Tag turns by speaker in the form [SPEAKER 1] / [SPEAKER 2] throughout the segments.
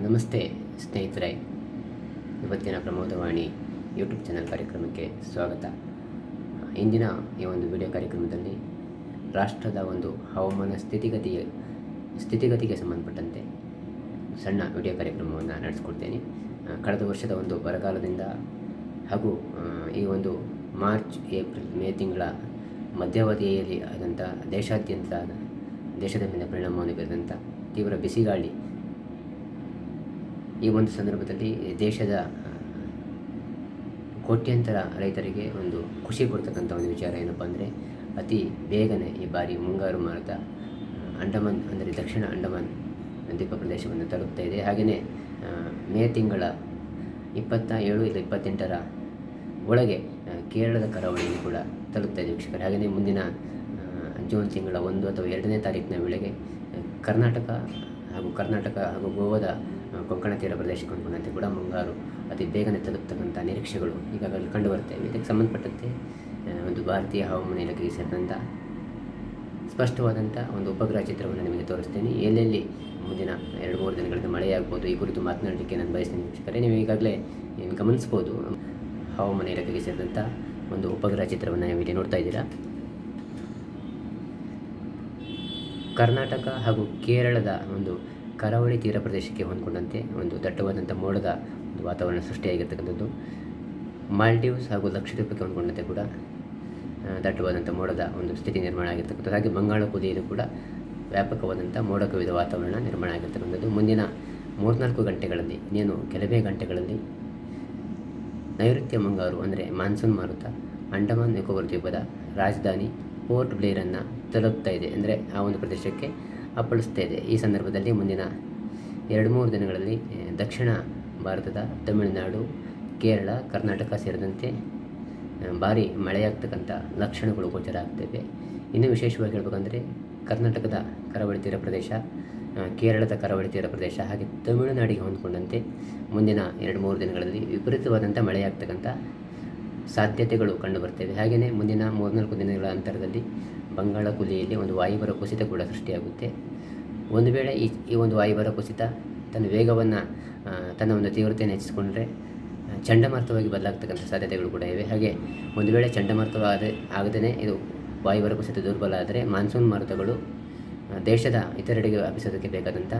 [SPEAKER 1] ನಮಸ್ತೆ ಸ್ನೇಹಿತರೆ. ಇವತ್ತಿನ ಪ್ರಮೋದವಾಣಿ ಯೂಟ್ಯೂಬ್ ಚಾನಲ್ ಕಾರ್ಯಕ್ರಮಕ್ಕೆ ಸ್ವಾಗತ. ಇಂದಿನ ಈ ಒಂದು ವಿಡಿಯೋ ಕಾರ್ಯಕ್ರಮದಲ್ಲಿ ರಾಷ್ಟ್ರದ ಒಂದು ಹವಾಮಾನ ಸ್ಥಿತಿಗತಿಯ, ಸ್ಥಿತಿಗತಿಗೆ ಸಂಬಂಧಪಟ್ಟಂತೆ ಸಣ್ಣ ವಿಡಿಯೋ ಕಾರ್ಯಕ್ರಮವನ್ನು ನಡೆಸ್ಕೊಡ್ತೇನೆ. ಕಳೆದ ವರ್ಷದ ಒಂದು ಬರಗಾಲದಿಂದ ಹಾಗೂ ಈ ಒಂದು ಮಾರ್ಚ್, ಏಪ್ರಿಲ್, ಮೇ ತಿಂಗಳ ಮಧ್ಯಾವಧಿಯಲ್ಲಿ ಆದಂಥ ದೇಶಾದ್ಯಂತ, ದೇಶದ ಮೇಲೆ ಪರಿಣಾಮವನ್ನು ಬೀರಿದಂಥ ತೀವ್ರ ಬಿಸಿಗಾಳಿ ಈ ಒಂದು ಸಂದರ್ಭದಲ್ಲಿ ದೇಶದ ಕೋಟ್ಯಂತರ ರೈತರಿಗೆ ಒಂದು ಖುಷಿ ಕೊಡ್ತಕ್ಕಂಥ ಒಂದು ವಿಚಾರ ಏನಪ್ಪ ಅಂದರೆ, ಅತಿ ಬೇಗನೆ ಈ ಬಾರಿ ಮುಂಗಾರು ಮಾರುತ ಅಂಡಮಾನ್ ಅಂದರೆ ದಕ್ಷಿಣ ಅಂಡಮಾನ್ ದ್ವೀಪ ಪ್ರದೇಶವನ್ನು ತಲುಪ್ತಾ ಇದೆ. ಹಾಗೆಯೇ ಮೇ ತಿಂಗಳ ಇಪ್ಪತ್ತ ಏಳು ಇಲ್ಲ ಇಪ್ಪತ್ತೆಂಟರ ಒಳಗೆ ಕೇರಳದ ಕರಾವಳಿಯನ್ನು ಕೂಡ ತಲುಪ್ತಾ ಇದೆ ವೀಕ್ಷಕರು. ಹಾಗೆಯೇ ಮುಂದಿನ ಜೂನ್ ತಿಂಗಳ ಒಂದು ಅಥವಾ ಎರಡನೇ ತಾರೀಕಿನ ವೇಳೆಗೆ ಕರ್ನಾಟಕ ಹಾಗೂ ಕರ್ನಾಟಕ ಹಾಗೂ ಗೋವಾದ ಕೊಂಕಣ ತೀರ ಪ್ರದೇಶಕ್ಕೆ ಹೊಂದ್ಕೊಂಡಂತೆ ಕೂಡ ಮುಂಗಾರು ಅತಿ ಬೇಗನೆ ತಲುಪ್ತಕ್ಕಂಥ ನಿರೀಕ್ಷೆಗಳು ಈಗಾಗಲೇ ಕಂಡುಬರ್ತವೆ ಇದಕ್ಕೆ ಸಂಬಂಧಪಟ್ಟಂತೆ ಒಂದು ಭಾರತೀಯ ಹವಾಮಾನ ಇಲಾಖೆಗೆ ಸೇರಿದಂಥ ಸ್ಪಷ್ಟವಾದಂಥ ಒಂದು ಉಪಗ್ರಹ ಚಿತ್ರವನ್ನು ನಿಮಗೆ ತೋರಿಸ್ತೇನೆ. ಎಲ್ಲೆಲ್ಲಿ ಮುಂದಿನ ಎರಡು ಮೂರು ದಿನಗಳಿಂದ ಮಳೆಯಾಗ್ಬೋದು, ಈ ಕುರಿತು ಮಾತನಾಡಲಿಕ್ಕೆ ನಾನು ಬಯಸ್ತೇನೆ ವೀಕ್ಷಕರೇ. ನೀವು ಈಗಾಗಲೇ ನೀವು ಗಮನಿಸ್ಬೋದು, ಹವಾಮಾನ ಇಲಾಖೆಗೆ ಸೇರಿದಂಥ ಒಂದು ಉಪಗ್ರಹ ಚಿತ್ರವನ್ನು ಇಲ್ಲಿ ನೋಡ್ತಾ ಇದ್ದೀರಾ? ಕರ್ನಾಟಕ ಹಾಗೂ ಕೇರಳದ ಒಂದು ಕರಾವಳಿ ತೀರ ಪ್ರದೇಶಕ್ಕೆ ಹೊಂದಿಕೊಂಡಂತೆ ಒಂದು ದಟ್ಟವಾದಂಥ ಮೋಡದ ಒಂದು ವಾತಾವರಣ ಸೃಷ್ಟಿಯಾಗಿರ್ತಕ್ಕಂಥದ್ದು. ಮಾಲ್ಡೀವ್ಸ್ ಹಾಗೂ ಲಕ್ಷದ್ವೀಪಕ್ಕೆ ಹೊಂದಿಕೊಂಡಂತೆ ಕೂಡ ದಟ್ಟವಾದಂಥ ಮೋಡದ ಒಂದು ಸ್ಥಿತಿ ನಿರ್ಮಾಣ ಆಗಿರ್ತಕ್ಕಂಥದ್ದು. ಹಾಗೆ ಬಂಗಾಳ ಕೂಡ ವ್ಯಾಪಕವಾದಂಥ ಮೋಡ ಕವಿದ ವಾತಾವರಣ ನಿರ್ಮಾಣ ಆಗಿರ್ತಕ್ಕಂಥದ್ದು. ಮುಂದಿನ ಮೂರ್ನಾಲ್ಕು ಗಂಟೆಗಳಲ್ಲಿ, ಇನ್ನೇನು ಕೆಲವೇ ಗಂಟೆಗಳಲ್ಲಿ ನೈಋತ್ಯ ಮುಂಗಾರು ಅಂದರೆ ಮಾನ್ಸೂನ್ ಮಾರುತ, ಅಂಡಮಾನ್ ನಿಕೋಬಾರ್ ದ್ವೀಪದ ರಾಜಧಾನಿ ಪೋರ್ಟ್ ಬ್ಲೇರನ್ನು ತಲುಪ್ತಾ ಇದೆ. ಅಂದರೆ ಆ ಒಂದು ಪ್ರದೇಶಕ್ಕೆ ಅಪ್ಪಳಿಸ್ತಾ ಇದೆ ಈ ಸಂದರ್ಭದಲ್ಲಿ ಮುಂದಿನ ಎರಡು ಮೂರು ದಿನಗಳಲ್ಲಿ ದಕ್ಷಿಣ ಭಾರತದ ತಮಿಳುನಾಡು, ಕೇರಳ, ಕರ್ನಾಟಕ ಸೇರಿದಂತೆ ಭಾರಿ ಮಳೆಯಾಗ್ತಕ್ಕಂಥ ಲಕ್ಷಣಗಳು ಗೋಚರ ಆಗ್ತವೆ. ಇನ್ನೂ ವಿಶೇಷವಾಗಿ ಹೇಳಬೇಕಂದ್ರೆ, ಕರ್ನಾಟಕದ ಕರಾವಳಿ ತೀರ ಪ್ರದೇಶ ಕೇರಳದ ಕರಾವಳಿ ತೀರ ಪ್ರದೇಶ, ಹಾಗೆ ತಮಿಳುನಾಡಿಗೆ ಹೊಂದಿಕೊಂಡಂತೆ ಮುಂದಿನ ಎರಡು ಮೂರು ದಿನಗಳಲ್ಲಿ ವಿಪರೀತವಾದಂಥ ಮಳೆಯಾಗ್ತಕ್ಕಂಥ ಸಾಧ್ಯತೆಗಳು ಕಂಡುಬರ್ತವೆ ಹಾಗೆಯೇ ಮುಂದಿನ ಮೂರ್ನಾಲ್ಕು ದಿನಗಳ ಅಂತರದಲ್ಲಿ ಬಂಗಾಳ ಕುಲಿಯಲ್ಲಿ ಒಂದು ವಾಯುಭರ ಕುಸಿತ ಕೂಡ ಸೃಷ್ಟಿಯಾಗುತ್ತೆ. ಒಂದು ವೇಳೆ ಈ ಈ ಒಂದು ವಾಯುಭರ ಕುಸಿತ ತನ್ನ ವೇಗವನ್ನು ತನ್ನ ಒಂದು ತೀವ್ರತೆಯನ್ನು ಹೆಚ್ಚಿಸಿಕೊಂಡ್ರೆ ಚಂಡಮಾರುತವಾಗಿ ಬದಲಾಗ್ತಕ್ಕಂಥ ಸಾಧ್ಯತೆಗಳು ಕೂಡ ಇವೆ. ಹಾಗೆ ಒಂದು ವೇಳೆ ಚಂಡಮಾರುತವಾದ ಆಗದೇ ಇದು ವಾಯುಭರ ಕುಸಿತ ದುರ್ಬಲ ಆದರೆ ಮಾನ್ಸೂನ್ ಮಾರುತಗಳು ದೇಶದ ಇತರೆಡೆಗೆ ವ್ಯಾಪಿಸೋದಕ್ಕೆ ಬೇಕಾದಂಥ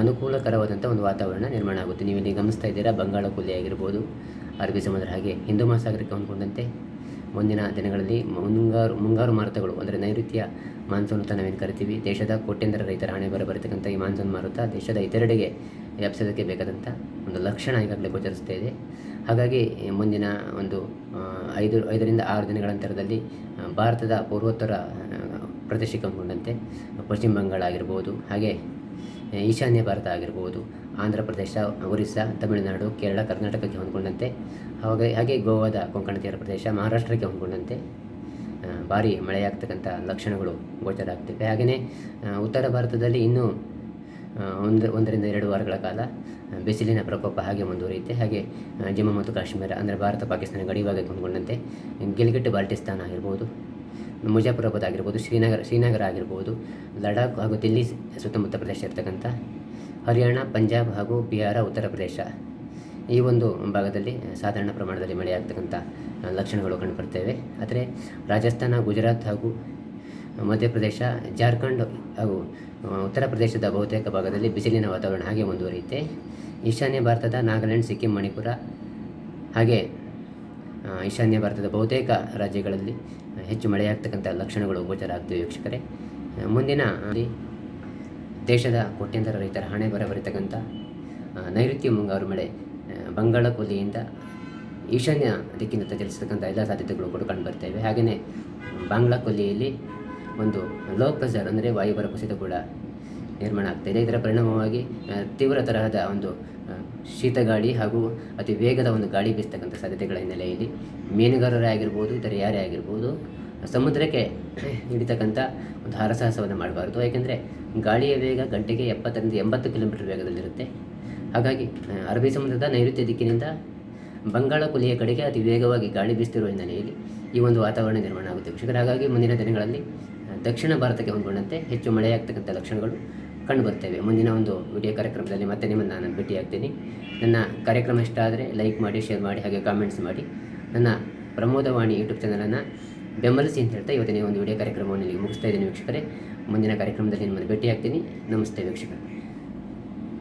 [SPEAKER 1] ಅನುಕೂಲಕರವಾದಂಥ ಒಂದು ವಾತಾವರಣ ನಿರ್ಮಾಣ ಆಗುತ್ತೆ. ನೀವು ಇಲ್ಲಿ ಗಮನಿಸ್ತಾ ಇದ್ದೀರಾ, ಬಂಗಾಳ ಕೊಲ್ಲಿ ಆಗಿರ್ಬೋದು, ಅರಬ್ಬಿ ಸಮುದ್ರ ಹಾಗೆ ಹಿಂದೂ ಮಹಾಸಾಗರಕ್ಕೆ ಹೊಂದ್ಕೊಂಡಂತೆ. ಮುಂದಿನ ದಿನಗಳಲ್ಲಿ ಮುಂಗಾರು ಮುಂಗಾರು ಮಾರುತಗಳು, ಅಂದರೆ ನೈಋತ್ಯ ಮಾನ್ಸೂನ್ ಅಂತ ನಾವೇನು ಕರಿತೀವಿ, ದೇಶದ ಕೋಟ್ಯಂತರ ರೈತರ ಹಣೆ ಬರ ಬರತಕ್ಕಂಥ ಈ ಮಾನ್ಸೂನ್ ಮಾರುತ ದೇಶದ ಇತರೆಡೆಗೆ ವ್ಯಾಪಿಸೋದಕ್ಕೆ ಬೇಕಾದಂಥ ಒಂದು ಲಕ್ಷಣ ಈಗಾಗಲೇ ಗೋಚರಿಸ್ತಾ ಇದೆ. ಹಾಗಾಗಿ ಮುಂದಿನ ಒಂದು ಐದು, ಐದರಿಂದ ಆರು ದಿನಗಳ ಅಂತರದಲ್ಲಿ ಭಾರತದ ಪೂರ್ವೋತ್ತರ ಪ್ರದೇಶಕ್ಕೆ ಹೊಂದಿಕೊಂಡಂತೆ ಪಶ್ಚಿಮ ಬಂಗಾಳ ಆಗಿರ್ಬೋದು, ಹಾಗೆ ಈಶಾನ್ಯ ಭಾರತ ಆಗಿರ್ಬೋದು, ಆಂಧ್ರ ಪ್ರದೇಶ, ಒರಿಸ್ಸಾ, ತಮಿಳುನಾಡು, ಕೇರಳ, ಕರ್ನಾಟಕಕ್ಕೆ ಹೊಂದ್ಕೊಂಡಂತೆ. ಹಾಗೆ ಹಾಗೆ ಗೋವಾದ ಕೊಂಕಣ ತೀರ ಪ್ರದೇಶ, ಮಹಾರಾಷ್ಟ್ರಕ್ಕೆ ಹೊಂದ್ಕೊಂಡಂತೆ. ಭಾರಿ ಮಳೆಯಾಗ್ತಕ್ಕಂಥ ಲಕ್ಷಣಗಳು ಗೋಚರ ಆಗ್ತಿವೆ ಹಾಗೆಯೇ ಉತ್ತರ ಭಾರತದಲ್ಲಿ ಇನ್ನೂ ಒಂದು, ಒಂದರಿಂದ ಎರಡು ವಾರಗಳ ಕಾಲ ಬಿಸಿಲಿನ ಪ್ರಕೋಪ ಹಾಗೆ ಮುಂದುವರಿಯುತ್ತೆ. ಹಾಗೆ ಜಮ್ಮು ಮತ್ತು ಕಾಶ್ಮೀರ, ಅಂದರೆ ಭಾರತ, ಪಾಕಿಸ್ತಾನ ಗಡಿ ಭಾಗಕ್ಕೆ ಹೊಂದ್ಕೊಂಡಂತೆ. ಗಿಲ್ಗಿಟ್, ಬಾಲ್ಟಿಸ್ತಾನ ಆಗಿರ್ಬೋದು ಮುಜಾಫರಾಬಾದ್ ಆಗಿರ್ಬೋದು, ಶ್ರೀನಗರ ಶ್ರೀನಗರ ಆಗಿರ್ಬೋದು, ಲಡಾಖ್ ಹಾಗೂ ದಿಲ್ಲಿ ಸುತ್ತಮುತ್ತ ಪ್ರದೇಶ ಇರ್ತಕ್ಕಂಥ ಹರಿಯಾಣ, ಪಂಜಾಬ್ ಹಾಗೂ ಬಿಹಾರ, ಉತ್ತರ ಪ್ರದೇಶ. ಈ ಒಂದು ಭಾಗದಲ್ಲಿ ಸಾಧಾರಣ ಪ್ರಮಾಣದಲ್ಲಿ ಮಳೆಯಾಗ್ತಕ್ಕಂಥ ಲಕ್ಷಣಗಳು ಕಂಡುಬರ್ತೇವೆ. ಆದರೆ ರಾಜಸ್ಥಾನ, ಗುಜರಾತ್ ಹಾಗೂ ಮಧ್ಯಪ್ರದೇಶ, ಜಾರ್ಖಂಡ್ ಹಾಗೂ ಉತ್ತರ ಪ್ರದೇಶದ ಬಹುತೇಕ ಭಾಗದಲ್ಲಿ ಬಿಸಿಲಿನ ವಾತಾವರಣ ಹಾಗೆ ಮುಂದುವರಿಯುತ್ತೆ. ಈಶಾನ್ಯ ಭಾರತದ ನಾಗಾಲ್ಯಾಂಡ್, ಸಿಕ್ಕಿಂ, ಮಣಿಪುರ ಹಾಗೆ ಈಶಾನ್ಯ ಭಾರತದ ಬಹುತೇಕ ರಾಜ್ಯಗಳಲ್ಲಿ ಹೆಚ್ಚು ಮಳೆಯಾಗ್ತಕ್ಕಂಥ ಲಕ್ಷಣಗಳು ಗೋಚರ ಆಗ್ತವೆ ವೀಕ್ಷಕರೇ. ಮುಂದಿನ ದೇಶದ ಕೋಟ್ಯಂತರ ರೈತರ ಹಣೆ ಬರ ಬರತಕ್ಕಂಥ ನೈಋತ್ಯ ಮುಂಗಾರು ಮಳೆ ಬಂಗಾಳ ಕೊಲ್ಲಿಯಿಂದ ಈಶಾನ್ಯ ದಿಕ್ಕಿನತ್ತ ಚಲಿಸತಕ್ಕಂಥ ಎಲ್ಲ ಸಾಧ್ಯತೆಗಳು ಕೂಡ ಕಂಡುಬರ್ತವೆ ಹಾಗೆಯೇ ಬಾಂಗ್ಲಾ ಕೊಲ್ಲಿಯಲ್ಲಿ ಒಂದು ಲೋ ಪ್ರೆಸರ್ ಅಂದರೆ ವಾಯುಭರ ಕುಸಿತ ಕೂಡ ನಿರ್ಮಾಣ ಆಗ್ತಾಯಿದೆ ಇದರ ಪರಿಣಾಮವಾಗಿ ತೀವ್ರ ತರಹದ ಒಂದು ಆ, ಶೀತಗಾಳಿ ಹಾಗೂ ಅತಿ ವೇಗದ ಒಂದು ಗಾಳಿ ಬೀಸ್ತಕ್ಕಂಥ ಸಾಧ್ಯತೆಗಳ ಹಿನ್ನೆಲೆಯಲ್ಲಿ ಮೀನುಗಾರರೇ ಆಗಿರ್ಬೋದು ಇತರ ಯಾರೇ ಆಗಿರ್ಬೋದು ಸಮುದ್ರಕ್ಕೆ ಹಿಡಿತಕ್ಕಂಥ ಒಂದು ಹರಸಾಹಸವನ್ನು ಮಾಡಬಾರ್ದು. ಯಾಕೆಂದರೆ ಗಾಳಿಯ ವೇಗ ಗಂಟೆಗೆ ಎಪ್ಪತ್ತರಿಂದ ಎಂಬತ್ತು ಕಿಲೋಮೀಟರ್ ವೇಗದಲ್ಲಿರುತ್ತೆ. ಹಾಗಾಗಿ ಅರಬ್ಬಿ ಸಮುದ್ರದ ನೈಋತ್ಯ ದಿಕ್ಕಿನಿಂದ ಬಂಗಾಳ ಕೊಲ್ಲಿಯ ಕಡೆಗೆ ಅತಿ ವೇಗವಾಗಿ ಗಾಳಿ ಬೀಸ್ತಿರುವ ಹಿನ್ನೆಲೆಯಲ್ಲಿ ಈ ಒಂದು ವಾತಾವರಣ ನಿರ್ಮಾಣ ಆಗುತ್ತೆ. ಹಾಗಾಗಿ ಮುಂದಿನ ದಿನಗಳಲ್ಲಿ ದಕ್ಷಿಣ ಭಾರತಕ್ಕೆ ಹೊಂದಿಕೊಂಡಂತೆ ಹೆಚ್ಚು ಮಳೆಯಾಗ್ತಕ್ಕಂಥ ಲಕ್ಷಣಗಳು ಕಂಡು ಬರ್ತೇವೆ ಮುಂದಿನ ಒಂದು ವಿಡಿಯೋ ಕಾರ್ಯಕ್ರಮದಲ್ಲಿ ಮತ್ತೆ ನಿಮ್ಮನ್ನು ನಾನು ಭೇಟಿಯಾಗ್ತೀನಿ. ನನ್ನ ಕಾರ್ಯಕ್ರಮ ಇಷ್ಟ ಆದರೆ ಲೈಕ್ ಮಾಡಿ ಶೇರ್ ಮಾಡಿ, ಹಾಗೆ ಕಾಮೆಂಟ್ಸ್ ಮಾಡಿ. ನನ್ನ ಪ್ರಮೋದವಾಣಿ ಯೂಟ್ಯೂಬ್ ಚಾನಲನ್ನು ಬೆಂಬಲಿಸಿ ಅಂತ ಹೇಳ್ತಾ ಇವತ್ತಿನ ಒಂದು ವಿಡಿಯೋ ಕಾರ್ಯಕ್ರಮವನ್ನು ಇಲ್ಲಿಗೆ ಮುಗಿಸ್ತಾ ಇದ್ದೀನಿ ವೀಕ್ಷಕರೇ. ಮುಂದಿನ ಕಾರ್ಯಕ್ರಮದಲ್ಲಿ ನಿಮ್ಮನ್ನು ಭೇಟಿಯಾಗ್ತೀನಿ. ನಮಸ್ತೆ ವೀಕ್ಷಕರೇ.